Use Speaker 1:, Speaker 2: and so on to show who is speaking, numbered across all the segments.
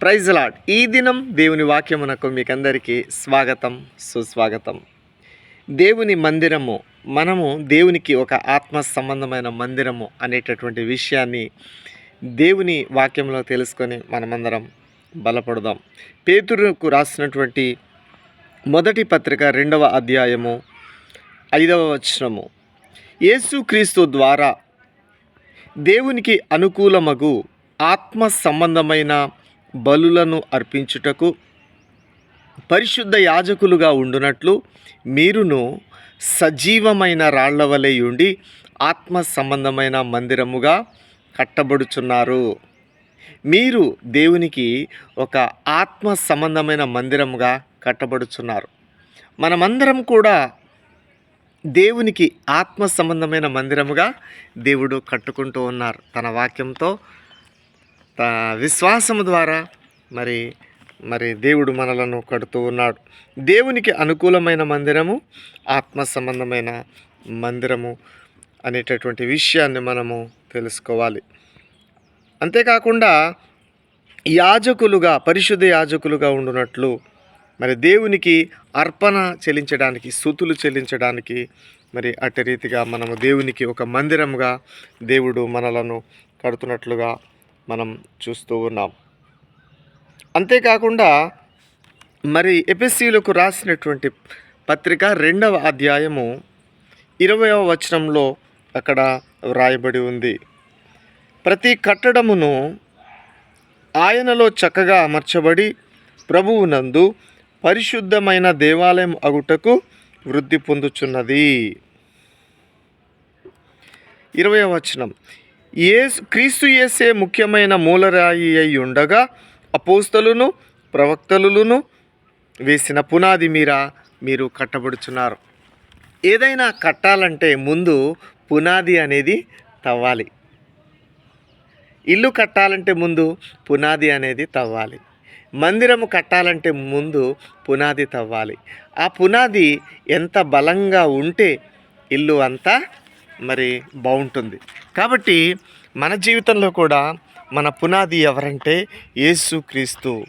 Speaker 1: Praise lord ఈ దినం దేవుని వాక్యమునకు మీకందరికీ స్వాగతం సుస్వాగతం. దేవుని మందిరము మనము దేవునికి ఒక ఆత్మ సంబంధమైన మందిరము అనేటటువంటి విషయాన్ని దేవుని వాక్యంలో తెలుసుకొని మనమందరం బలపడదాం. పేతురుకు రాసినటువంటి మొదటి పత్రిక రెండవ అధ్యాయము ఐదవ వచనము. యేసుక్రీస్తు ద్వారా దేవునికి అనుకూలమగు ఆత్మ సంబంధమైన బలులను అర్పించుటకు పరిశుద్ధ యాజకులుగా ఉండునట్లు మీరును సజీవమైన రాళ్ళ వలె ఉండి ఆత్మ సంబంధమైన మందిరముగా కట్టబడుచున్నారు. మీరు దేవునికి ఒక ఆత్మ సంబంధమైన మందిరముగా కట్టబడుచున్నారు. మనమందరం కూడా దేవునికి ఆత్మ సంబంధమైన మందిరముగా దేవుడు కట్టుకుంటూ ఉన్నారు. తన వాక్యంతో విశ్వాసము ద్వారా మరి మరి దేవుడు మనలను కడుతూ ఉన్నాడు. దేవునికి అనుకూలమైన మందిరము ఆత్మ సంబంధమైన మందిరము అనేటటువంటి విషయాన్ని మనము తెలుసుకోవాలి. అంతేకాకుండా యాజకులుగా పరిశుద్ధ యాజకులుగా ఉండునట్లు మరి దేవునికి అర్పణ చెల్లించడానికి స్థుతులు చెల్లించడానికి మరి అటు రీతిగా మనము దేవునికి ఒక మందిరముగా దేవుడు మనలను కడుతున్నట్లుగా మనం చూస్తూ ఉన్నాం. అంతేకాకుండా మరి ఎపిఎస్సీలకు రాసినటువంటి పత్రిక రెండవ అధ్యాయము ఇరవయవ వచనంలో అక్కడ వ్రాయబడి ఉంది. ప్రతి కట్టడమును ఆయనలో చక్కగా అమర్చబడి ప్రభువునందు పరిశుద్ధమైన దేవాలయం అగుటకు వృద్ధి పొందుచున్నది. ఇరవై వచనం. ఏ క్రీస్తు యేసే ముఖ్యమైన మూలరాయి అయి ఉండగా అపోస్తలును ప్రవక్తలును వేసిన పునాది మీర మీరు కట్టబడుచున్నారు. ఏదైనా కట్టాలంటే ముందు పునాది అనేది తవ్వాలి. ఇల్లు కట్టాలంటే ముందు పునాది అనేది తవ్వాలి. మందిరము కట్టాలంటే ముందు పునాది తవ్వాలి. ఆ పునాది ఎంత బలంగా ఉంటే ఇల్లు అంతా మరి బాగుంటుంది. కాబట్టి మన జీవితంలో కూడా మన పునాది ఎవరంటే యేసుక్రీస్తు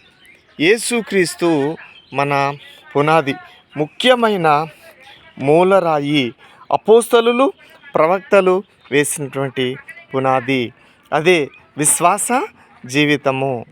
Speaker 1: యేసుక్రీస్తు మన పునాది ముఖ్యమైన మూలరాయి అపోస్తలులు ప్రవక్తలు వేసినటువంటి పునాది. అదే విశ్వాస జీవితము.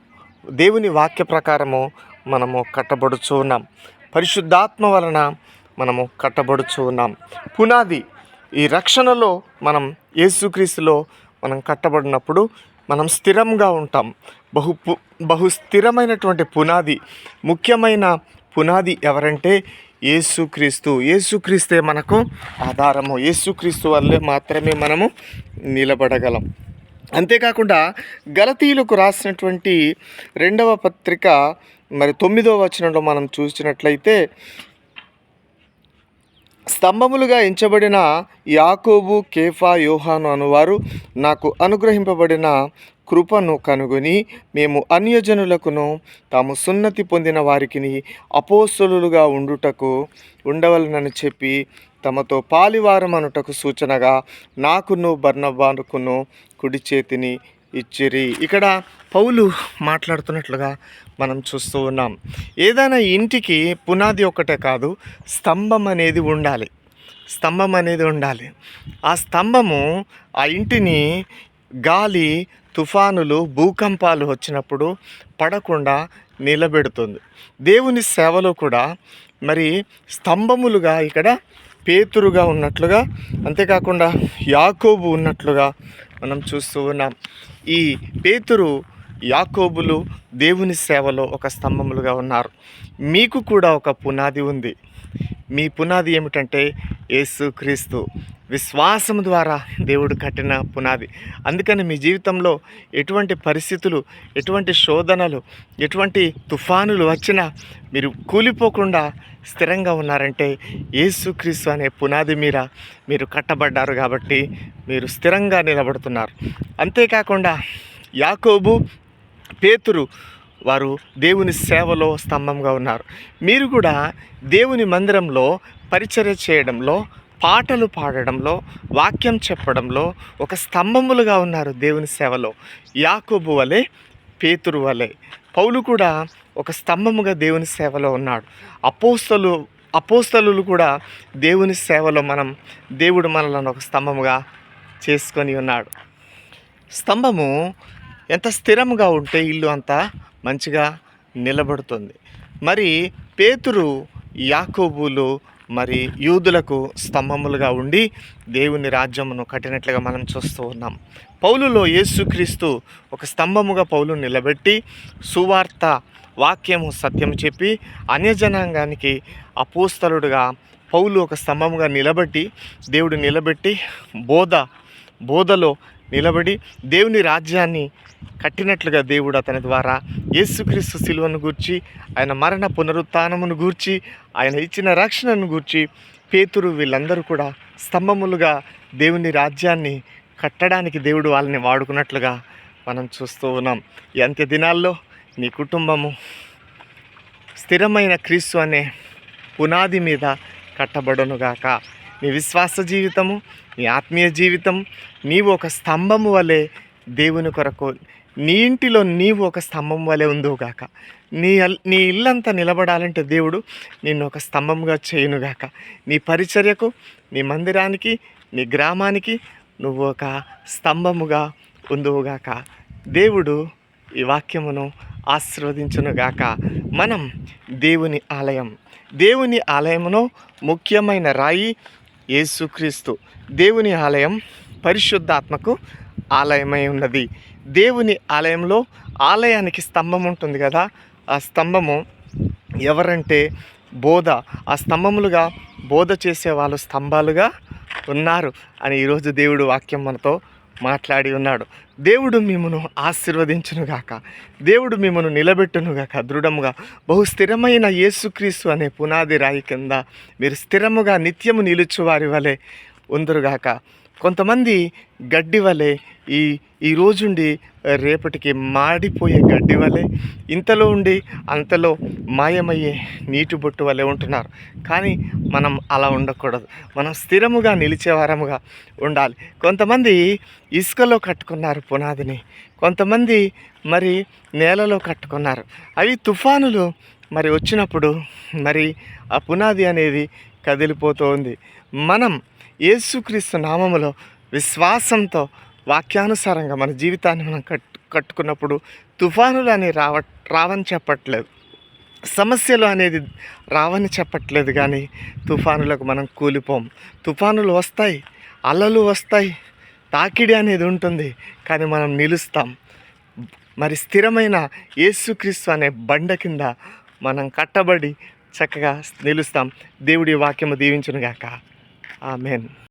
Speaker 1: దేవుని వాక్య ప్రకారము మనము కట్టబడుచు ఉన్నాం. పరిశుద్ధాత్మ వలన మనము కట్టబడుచు ఉన్నాం. పునాది ఈ రక్షణలో మనం యేసుక్రీస్తులో మనం కట్టబడినప్పుడు మనం స్థిరంగా ఉంటాం. బహు పు- బహు స్థిరమైనటువంటి పునాది ముఖ్యమైన పునాది ఎవరంటే యేసుక్రీస్తు. యేసుక్రీస్తే మనకు ఆధారము. యేసుక్రీస్తు వల్లే మాత్రమే మనము నిలబడగలం. అంతేకాకుండా గలతీయులకు రాసినటువంటి రెండవ పత్రిక మరి తొమ్మిదవ వచనంలో మనం చూసినట్లయితే స్తంభములుగా ఎంచబడిన యాకోబు కేఫా యోహాను అనువారు నాకు అనుగ్రహింపబడిన కృపను కనుగొని మేము అన్యజనులకును తాము సున్నతి పొందిన వారికి అపోస్తులుగా ఉండుటకు ఉండవలనని చెప్పి తమతో పాలివారం అనుటకు సూచనగా నాకును బర్ణబానుకును కుడి చేతిని ఇచ్చిరి. ఇక్కడ పౌలు మాట్లాడుతున్నట్లుగా మనం చూస్తూ ఉన్నాం. ఏదైనా ఇంటికి పునాది ఒకటే కాదు స్తంభం అనేది ఉండాలి. స్తంభం అనేది ఉండాలి. ఆ స్తంభము ఆ ఇంటిని గాలి తుఫానులు భూకంపాలు వచ్చినప్పుడు పడకుండా నిలబెడుతుంది. దేవుని సేవలో కూడా మరి స్తంభములుగా ఇక్కడ పేతురుగా ఉన్నట్లుగా అంతేకాకుండా యాకోబు ఉన్నట్లుగా మనం చూస్తూ ఉన్నాం. ఈ పేతురు యాకోబులు దేవుని సేవలో ఒక స్తంభములుగా ఉన్నారు. మీకు కూడా ఒక పునాది ఉంది. మీ పునాది ఏమిటంటే యేసుక్రీస్తు విశ్వాసం ద్వారా దేవుడు కట్టిన పునాది. అందుకని మీ జీవితంలో ఎటువంటి పరిస్థితులు ఎటువంటి శోధనలు ఎటువంటి తుఫానులు వచ్చినా మీరు కూలిపోకుండా స్థిరంగా ఉన్నారంటే యేసుక్రీస్తు అనే పునాది మీద మీరు కట్టబడ్డారు కాబట్టి మీరు స్థిరంగా నిలబడుతున్నారు. అంతేకాకుండా యాకోబు పేతురు వారు దేవుని సేవలో స్తంభంగా ఉన్నారు. మీరు కూడా దేవుని మందిరంలో పరిచర్య చేయడంలో పాటలు పాడడంలో వాక్యం చెప్పడంలో ఒక స్తంభములుగా ఉన్నారు దేవుని సేవలో. యాకోబు వలె పేతురు వలె. పౌలు కూడా ఒక స్తంభముగా దేవుని సేవలో ఉన్నాడు. అపోస్తలు అపోస్తలు కూడా దేవుని సేవలో మనం దేవుడు మనలను ఒక స్తంభముగా చేసుకొని ఉన్నాడు. స్తంభము ఎంత స్థిరముగా ఉంటే ఇల్లు అంతా మంచిగా నిలబడుతుంది. మరి పేతురు యాకోబులు మరి యూదులకు స్తంభములుగా ఉండి దేవుని రాజ్యమును కట్టినట్లుగా మనం చూస్తూ ఉన్నాం. పౌలులో యేసుక్రీస్తు ఒక స్తంభముగా పౌలు నిలబెట్టి సువార్త వాక్యము సత్యము చెప్పి అన్యజనాంగానికి అపోస్తలుడుగా పౌలు ఒక స్తంభముగా నిలబెట్టి దేవుడు నిలబెట్టి బోధ బోధలో నిలబడి దేవుని రాజ్యాన్ని కట్టినట్లుగా దేవుడు అతని ద్వారా యేసుక్రీస్తు శిలువను గూర్చి ఆయన మరణ పునరుత్నమును గూర్చి ఆయన ఇచ్చిన రక్షణను గూర్చి పేతురు వీళ్ళందరూ కూడా స్తంభములుగా దేవుని రాజ్యాన్ని కట్టడానికి దేవుడు వాళ్ళని వాడుకున్నట్లుగా మనం చూస్తూ ఉన్నాం. ఈ అంత్య దినాల్లో నీ కుటుంబము స్థిరమైన క్రీస్తు అనే పునాది మీద కట్టబడునుగాక. నీ విశ్వాస జీవితము నీ ఆత్మీయ జీవితం నీవు ఒక స్తంభము వలె దేవుని కొరకు నీ ఇంటిలో నీవు ఒక స్తంభం వలె ఉందువుగాక నీ నీ ఇల్లంతా నిలబడాలంటే దేవుడు నిన్ను ఒక స్తంభంగా చేయునుగాక నీ పరిచర్యకు నీ మందిరానికి నీ గ్రామానికి నువ్వు ఒక స్తంభముగా ఉందువుగాక దేవుడు ఈ వాక్యమును ఆశీర్వదించునుగాక మనం దేవుని ఆలయం దేవుని ఆలయమును ముఖ్యమైన రాయి యేసుక్రీస్తు. దేవుని ఆలయం పరిశుద్ధాత్మకు ఆలయమై ఉన్నది. దేవుని ఆలయంలో ఆలయానికి స్తంభం ఉంటుంది కదా ఆ స్తంభము ఎవరంటే బోధ. ఆ స్తంభములుగా బోధ చేసే వాళ్ళు స్తంభాలుగా ఉన్నారు అని ఈరోజు దేవుడు వాక్యం మనతో మాట్లాడి ఉన్నాడు. దేవుడు మిమ్మను ఆశీర్వదించునుగాక. దేవుడు మిమ్మను నిలబెట్టునుగాక దృఢముగా. బహు స్థిరమైన యేసుక్రీస్తు అనే పునాది రాయి కింద మీరు స్థిరముగా నిత్యము నిలుచువారి వలె ఉందరుగాక. కొంతమంది గడ్డి వలె ఈ ఈ రోజుండి రేపటికి మాడిపోయే గడ్డి వలె ఇంతలో ఉండి అంతలో మాయమయ్యే నీటి బొట్టు వలె ఉంటున్నారు. కానీ మనం అలా ఉండకూడదు. మనం స్థిరముగా నిలిచేవారముగా ఉండాలి. కొంతమంది ఇసుకలో కట్టుకున్నారు పునాదిని. కొంతమంది మరి నేలలో కట్టుకున్నారు. అవి తుఫానులు మరి వచ్చినప్పుడు మరి ఆ పునాది అనేది కదిలిపోతుంది. మనం యేసుక్రీస్తు నామములో విశ్వాసంతో వాక్యానుసారంగా మన జీవితాన్ని మనం కట్టు కట్టుకున్నప్పుడు తుఫానులు అని రావ రావని చెప్పట్లేదు. సమస్యలు అనేది రావని చెప్పట్లేదు కానీ తుఫానులకు మనం కూలిపోం. తుఫానులు వస్తాయి అలలు వస్తాయి తాకిడి అనేది ఉంటుంది కానీ మనం నిలుస్తాం. మరి స్థిరమైన యేసుక్రీస్తు అనే బండ కింద మనం కట్టబడి చక్కగా నిలుస్తాం. దేవుడి వాక్యము దీవించునుగాక. Amen.